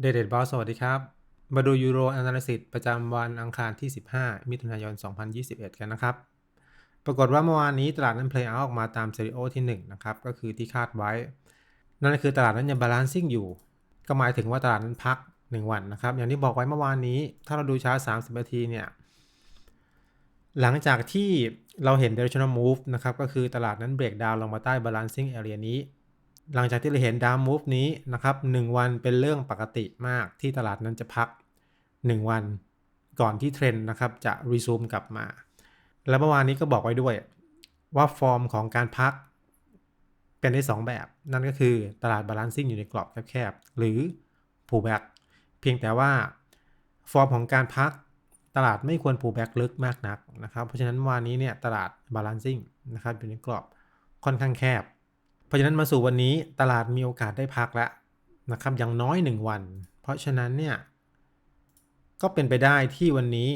เดเดดบอสสวัสดีครับ มาดูยูโรอนาลิซิสประจำวันอังคารที่ 15 มิถุนายน 2021 กันนะครับ ปรากฏว่าเมื่อวานนี้ตลาดนั้นเพลย์เอาออกมาตามเซริโอที่ 1 นะครับ ก็คือที่คาดไว้ นั่นคือตลาดนั้นยังบาลานซิ่งอยู่ ก็หมายถึงว่าตลาดนั้นพัก 1 วันนะครับ อย่างที่บอกไว้เมื่อวานนี้ ถ้าเราดูชาร์ต30 นาทีเนี่ย หลังจากที่เราเห็น directional move นะครับ ก็คือตลาดนั้นเบรกดาวลงมาใต้ balancing area นี้ หลังจากที่เราเห็นดาวมูฟนี้นะครับ1วันเป็นเรื่องปกติมากที่ตลาดนั้นจะพัก 1 วันก่อนที่เทรนด์นะครับจะรีซูมกลับมา แล้วเมื่อวานนี้ก็บอกไว้ด้วยว่าฟอร์มของการพักเป็นได้ 2 แบบ นั่นก็คือตลาดบาลานซิ่งอยู่ในกรอบแคบๆ หรือ pullback เพียงแต่ว่าฟอร์มของการพักตลาดไม่ควร pullback ลึกมากนักนะครับ เพราะฉะนั้นวันนี้เนี่ยตลาดบาลานซิ่งนะครับอยู่ในกรอบค่อนข้างแคบ เพราะฉะนั้นมาสู่วันนี้ตลาดมีโอกาสได้พักแล้วนะครับอย่างน้อย 1 วัน เพราะฉะนั้นเนี่ยก็เป็นไปได้ที่วันนี้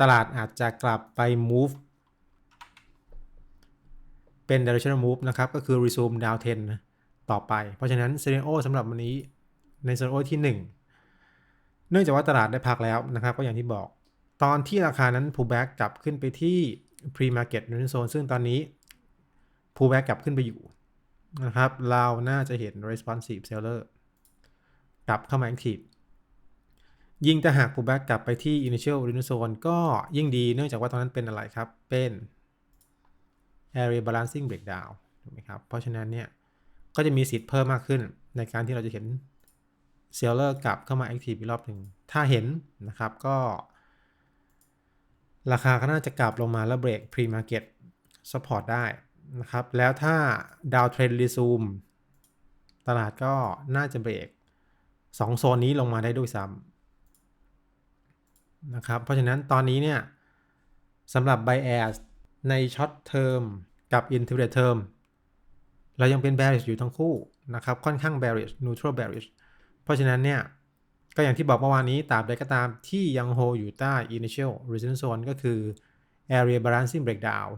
ตลาดอาจจะกลับไป move เป็น directional move นะครับก็คือ resume down trend ต่อไป เพราะฉะนั้น scenario สำหรับวันนี้ใน scenario ที่ 1 เนื่องจากว่าตลาดได้พักแล้วนะครับ ก็อย่างที่บอก ตอนที่ราคานั้น pullback กลับขึ้นไปที่ pre market r e n zone ซึ่งตอนนี้ pullback กลับขึ้นไปอยู่นะครับเราน่าจะเห็น responsive seller กลับเข้ามา active ยิ่งถ้าหาก pullback กลับไปที่ initial r e n zone ก็ยิ่งดีเนื่องจากว่าตอนนั้นเป็นอะไรครับ เป็น area balancing breakdown ถูกไหมครับ เพราะฉะนั้นเนี่ย ก็จะมีสิทธิ์เพิ่มมากขึ้นในการที่เราจะเห็น seller กลับเข้ามา active อีกรอบหนึ่งถ้าเห็นนะครับก็ ราคาก็น่าจะกลับลงมาแล้วเบรก pre market support ได้นะครับ แล้วถ้าดาวเทรนรีซูมตลาดก็น่าจะเบรก2โซนนี้ลงมาได้ด้วยซ้ำนะครับ เพราะฉะนั้นตอนนี้เนี่ยสำหรับ bias ใน short term กับ intermediate term เรายังเป็น bearish อยู่ทั้งคู่นะครับ ค่อนข้าง bearish neutral bearish เพราะฉะนั้นเนี่ย ก็อย่างที่บอกเมื่อวานนี้ตาบใดก็ตามที่ยังโฮอยู่ใต้ initial resistance zone ก็คือ area balancing breakdown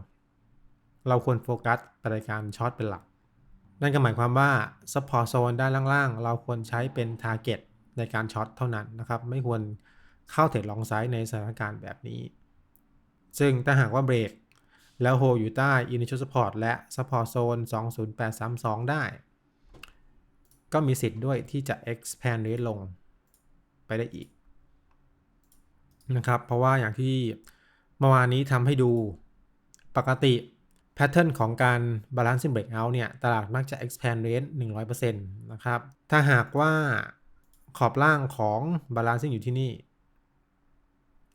เราควรโฟกัสไปในการช็อตเป็นหลัก นั่นก็หมายความว่า support zone ด้านล่างๆ เราควรใช้เป็น target ในการช็อตเท่านั้นนะครับ ไม่ควรเข้าเทรดลองไซด์ในสถานการณ์แบบนี้ ซึ่งถ้าหากว่าเบรกแล้วโฮอยู่ใต้ initial support และ support zone 20832 ได้ ก็มีสิทธิ์ด้วยที่จะ expand rate ลง ไปได้อีกนะครับ เพราะว่าอย่างที่เมื่อวานนี้ทำให้ดูปกติแพทเทิร์นของการ balancing breakout เนี่ย ตลาดมักจะ expand rate 100%นะครับ ถ้าหากว่าขอบล่างของ balancing อยู่ที่นี่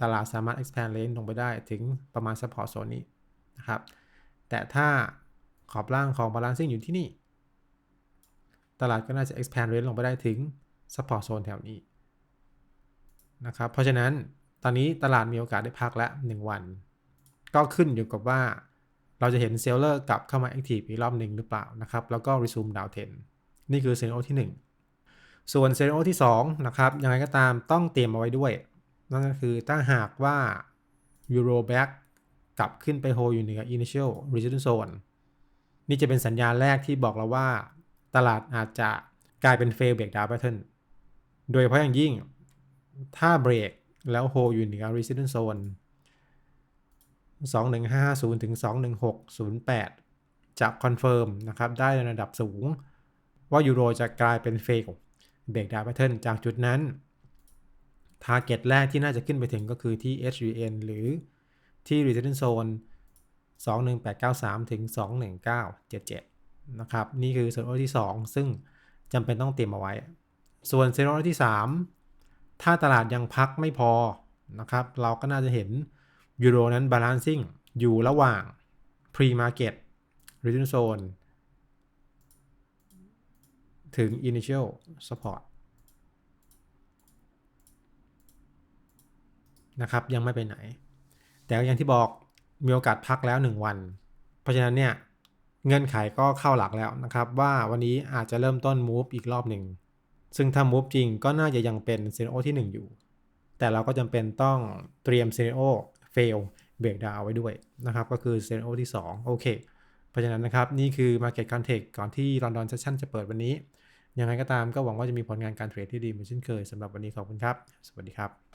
ตลาดสามารถ expand range ลงไปได้ถึงประมาณ support zone นี้นะครับ แต่ถ้าขอบล่างของ balancing อยู่ที่นี่ ตลาดก็น่าจะ expand range ลงไปได้ถึง support zone แถวนี้ นะครับ เพราะฉะนั้นตอนนี้ตลาดมีโอกาสได้พักล้ว1วัน ก็ขึ้นอยู่กับว่า เราจะเห็นเซลเลอร์กลับเข้ามา active อีกรอบหนึ่งหรือเปล่านะครับ แล้วก็ resume down trend นี่คือเซนโอที่ 1 ส่วนเซนโอที่2นะครับยังไงก็ตามต้องเตรียมเอาไว้ด้วย นั่นก็คือถ้าหากว่า Euro back กลับขึ้นไปโฮอยู่เหนือ initial resistance zone นี่จะเป็นสัญญาณแรกที่บอกเราว่า ตลาดอาจจะกลายเป็น fail breakdown pattern โดยเฉพาะอย่างยิ่ง ถ้าเบรกแล้วโฮอยู่เหนือ resistance zone 2150ถึง21608 จะคอนเฟิร์มนะครับ ได้ในระดับสูง ว่ายูโรจะกลายเป็นเฟกเบรกดาวแพทเทิร์นจากจุดนั้นทาร์เก็ตแรกที่น่าจะขึ้นไปถึงก็คือที่ HVN หรือที่ resistance zone 21893 ถึง 21977 นะครับ นี่คือเซนที่ 2 ซึ่งจำเป็นต้องเตรียมเอาไว้ ส่วนเซนที่ 3 ถ้าตลาดยังพักไม่พอนะครับ เราก็น่าจะเห็นยูโรนั้น balancing อยู่ระหว่าง pre market resistance zone ถึง initial support นะครับ ยังไม่ไปไหน แต่อย่างที่บอกมีโอกาสพักแล้ว 1 วัน เพราะฉะนั้นเนี่ย เงื่อนไขก็เข้าหลักแล้วนะครับ ว่าวันนี้อาจจะเริ่มต้น move อีกรอบหนึ่ง ซึ่งถ้ามูฟจริงก็น่าจะยังเป็นซีนโอที่ 1 อยู่ แต่เราก็จำเป็นต้องเตรียมซีนโอเฟลเบรกดาวไว้ด้วยนะครับ ก็คือเซนโอที่ 2 โอเค เพราะฉะนั้นนะครับ นี่คือ Market Context ก่อนที่ London Session จะเปิดวันนี้ ยังไงก็ตามก็หวังว่าจะมีผลงานการเทรดที่ดีเหมือนเช่นเคยสำหรับวันนี้ขอบคุณครับ สวัสดีครับ